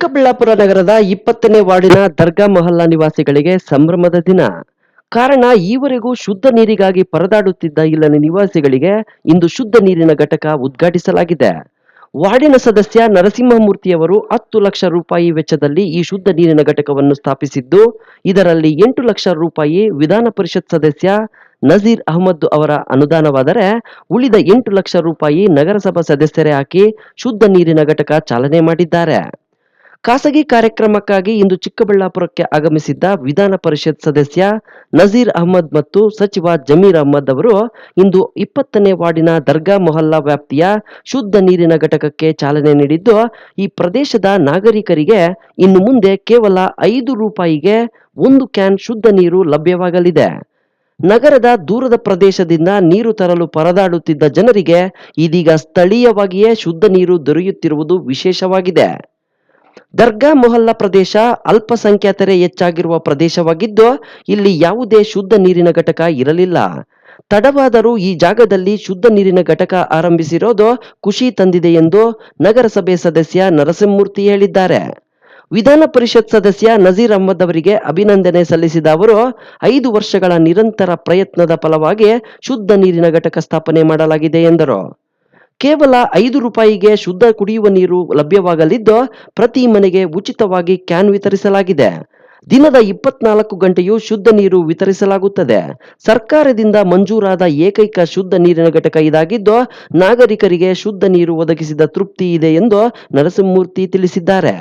ಚಿಕ್ಕಬಳ್ಳಾಪುರ ನಗರದ ಇಪ್ಪತ್ತನೇ ವಾರ್ಡಿನ ದರ್ಗಾ ಮೊಹಲ್ಲಾ ನಿವಾಸಿಗಳಿಗೆ ಸಂಭ್ರಮದ ದಿನ. ಕಾರಣ, ಈವರೆಗೂ ಶುದ್ಧ ನೀರಿಗಾಗಿ ಪರದಾಡುತ್ತಿದ್ದ ಇಲ್ಲಿನ ನಿವಾಸಿಗಳಿಗೆ ಇಂದು ಶುದ್ಧ ನೀರಿನ ಘಟಕ ಉದ್ಘಾಟಿಸಲಾಗಿದೆ. ವಾರ್ಡಿನ ಸದಸ್ಯ ನರಸಿಂಹಮೂರ್ತಿಯವರು ಹತ್ತು ಲಕ್ಷ ರೂಪಾಯಿ ವೆಚ್ಚದಲ್ಲಿ ಈ ಶುದ್ಧ ನೀರಿನ ಘಟಕವನ್ನು ಸ್ಥಾಪಿಸಿದ್ದು, ಇದರಲ್ಲಿ ಎಂಟು ಲಕ್ಷ ರೂಪಾಯಿ ವಿಧಾನ ಪರಿಷತ್ ಸದಸ್ಯ ನಜೀರ್ ಅಹಮದ್ ಅವರ ಅನುದಾನವಾದರೆ ಉಳಿದ ಎಂಟು ಲಕ್ಷ ರೂಪಾಯಿ ನಗರಸಭಾ ಸದಸ್ಯರೇ ಹಾಕಿ ಶುದ್ಧ ನೀರಿನ ಘಟಕ ಚಾಲನೆ ಮಾಡಿದ್ದಾರೆ. ಖಾಸಗಿ ಕಾರ್ಯಕ್ರಮಕ್ಕಾಗಿ ಇಂದು ಚಿಕ್ಕಬಳ್ಳಾಪುರಕ್ಕೆ ಆಗಮಿಸಿದ್ದ ವಿಧಾನ ಪರಿಷತ್ ಸದಸ್ಯ ನಜೀರ್ ಅಹಮದ್ ಮತ್ತು ಸಚಿವ ಜಮೀರ್ ಅಹಮದ್ ಅವರು ಇಂದು ಇಪ್ಪತ್ತನೇ ವಾರ್ಡಿನ ದರ್ಗಾ ಮೊಹಲ್ಲಾ ವ್ಯಾಪ್ತಿಯ ಶುದ್ಧ ನೀರಿನ ಘಟಕಕ್ಕೆ ಚಾಲನೆ ನೀಡಿದ್ದು, ಈ ಪ್ರದೇಶದ ನಾಗರಿಕರಿಗೆ ಇನ್ನು ಮುಂದೆ ಕೇವಲ ಐದು ರೂಪಾಯಿಗೆ ಒಂದು ಕ್ಯಾನ್ ಶುದ್ಧ ನೀರು ಲಭ್ಯವಾಗಲಿದೆ. ನಗರದ ದೂರದ ಪ್ರದೇಶದಿಂದ ನೀರು ತರಲು ಪರದಾಡುತ್ತಿದ್ದ ಜನರಿಗೆ ಇದೀಗ ಸ್ಥಳೀಯವಾಗಿಯೇ ಶುದ್ಧ ನೀರು ದೊರೆಯುತ್ತಿರುವುದು ವಿಶೇಷವಾಗಿದೆ. ದರ್ಗಾ ಮೊಹಲ್ಲಾ ಪ್ರದೇಶ ಅಲ್ಪಸಂಖ್ಯಾತರೇ ಹೆಚ್ಚಾಗಿರುವ ಪ್ರದೇಶವಾಗಿದ್ದು, ಇಲ್ಲಿ ಯಾವುದೇ ಶುದ್ಧ ನೀರಿನ ಘಟಕ ಇರಲಿಲ್ಲ. ತಡವಾದರೂ ಈ ಜಾಗದಲ್ಲಿ ಶುದ್ಧ ನೀರಿನ ಘಟಕ ಆರಂಭಿಸಿರೋದು ಖುಷಿ ತಂದಿದೆ ಎಂದು ನಗರಸಭೆ ಸದಸ್ಯ ನರಸಿಂಹಮೂರ್ತಿ ಹೇಳಿದ್ದಾರೆ. ವಿಧಾನ ಪರಿಷತ್ ಸದಸ್ಯ ನಜೀರ್ ಅಹಮದ್ ಅವರಿಗೆ ಅಭಿನಂದನೆ ಸಲ್ಲಿಸಿದ ಅವರು, ಐದು ವರ್ಷಗಳ ನಿರಂತರ ಪ್ರಯತ್ನದ ಫಲವಾಗಿ ಶುದ್ಧ ನೀರಿನ ಘಟಕ ಸ್ಥಾಪನೆ ಮಾಡಲಾಗಿದೆ ಎಂದರು. ಕೇವಲ ಐದು ರೂಪಾಯಿಗೆ ಶುದ್ಧ ಕುಡಿಯುವ ನೀರು ಲಭ್ಯವಾಗಲಿದ್ದು ಪ್ರತಿ ಮನೆಗೆ ಉಚಿತವಾಗಿ ಕ್ಯಾನ್ ವಿತರಿಸಲಾಗಿದೆ. ದಿನದ ಇಪ್ಪತ್ನಾಲ್ಕು ಗಂಟೆಯೂ ಶುದ್ಧ ನೀರು ವಿತರಿಸಲಾಗುತ್ತದೆ. ಸರ್ಕಾರದಿಂದ ಮಂಜೂರಾದ ಏಕೈಕ ಶುದ್ಧ ನೀರಿನ ಘಟಕ ಇದಾಗಿದ್ದು, ನಾಗರಿಕರಿಗೆ ಶುದ್ಧ ನೀರು ಒದಗಿಸಿದ ತೃಪ್ತಿ ಇದೆ ಎಂದು ನರಸಿಂಹಮೂರ್ತಿ ತಿಳಿಸಿದ್ದಾರೆ.